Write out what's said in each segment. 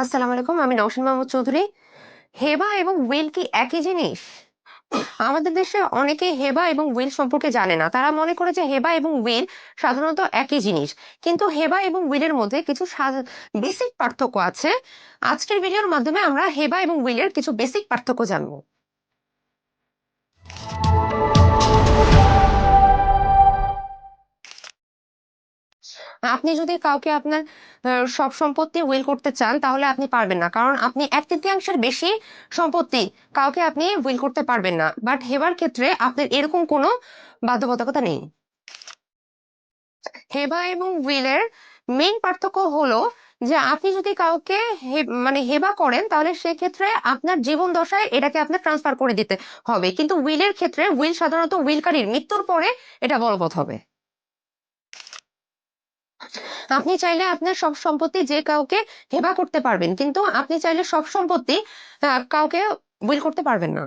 আসসালামু আলাইকুম, আমি নওশিন মাহমুদ চৌধুরী। হেবা এবং উইল কি একই জিনিস? আমাদের দেশে অনেকে হেবা এবং উইল সম্পর্কে জানে না। তারা মনে করে যে হেবা এবং উইল সাধারণত একই জিনিস। কিন্তু হেবা এবং উইলের মধ্যে কিছু বেসিক পার্থক্য আছে। আজকের ভিডিওর মাধ্যমে আমরা হেবা এবং উইলের কিছু বেসিক পার্থক্য জানব। আপনি যদি কাউকে আপনার সব সম্পত্তি উইল করতে চান, তাহলে আপনি পারবেন না। কারণ আপনি এক তৃতীয়াংশের বেশি সম্পত্তি কাউকে আপনি উইল করতে পারবেন না। বাট হেবার ক্ষেত্রে আপনার এরকম কোনো বাধ্যবাধকতা নেই। হেবা এবং উইলের মেইন পার্থক্য হলো যে আপনি যদি কাউকে হে- মানে হেবা করেন, তাহলে সেক্ষেত্রে আপনার জীবন দশায় এটাকে আপনার ট্রান্সফার করে দিতে হবে। কিন্তু উইলের ক্ষেত্রে উইল সাধারণত উইলকারীর মৃত্যুর পরে এটা বলবৎ হবে। আপনি চাইলে আপনার সব সম্পত্তি যে কাউকে হেবা করতে পারবেন কিন্তু আপনি চাইলে সব সম্পত্তি কাউকে উইল করতে পারবেন না।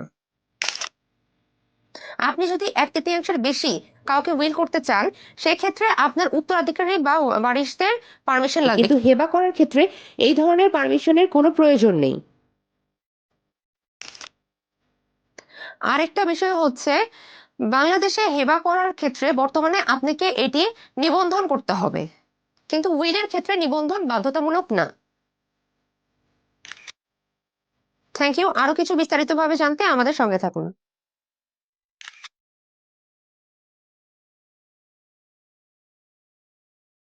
আপনি যদি এক তৃতীয়াংশের বেশি কাউকে উইল করতে চান সেক্ষেত্রে আপনার উত্তরাধিকারী বা ওয়ারিশদের পারমিশন লাগবে। কিন্তু হেবা করার ক্ষেত্রে এই ধরনের পারমিশনের কোনো প্রয়োজন নেই। আরেকটা বিষয় হচ্ছে বাংলাদেশে হেবা করার ক্ষেত্রে বর্তমানে আপনাকে এটি নিবন্ধন করতে হবে। কিন্তু উইলের ক্ষেত্রে নিবন্ধন বাধ্যতামূলক না। থ্যাংক ইউ আরও কিছু বিস্তারিতভাবে জানতে আমাদের সঙ্গে থাকুন।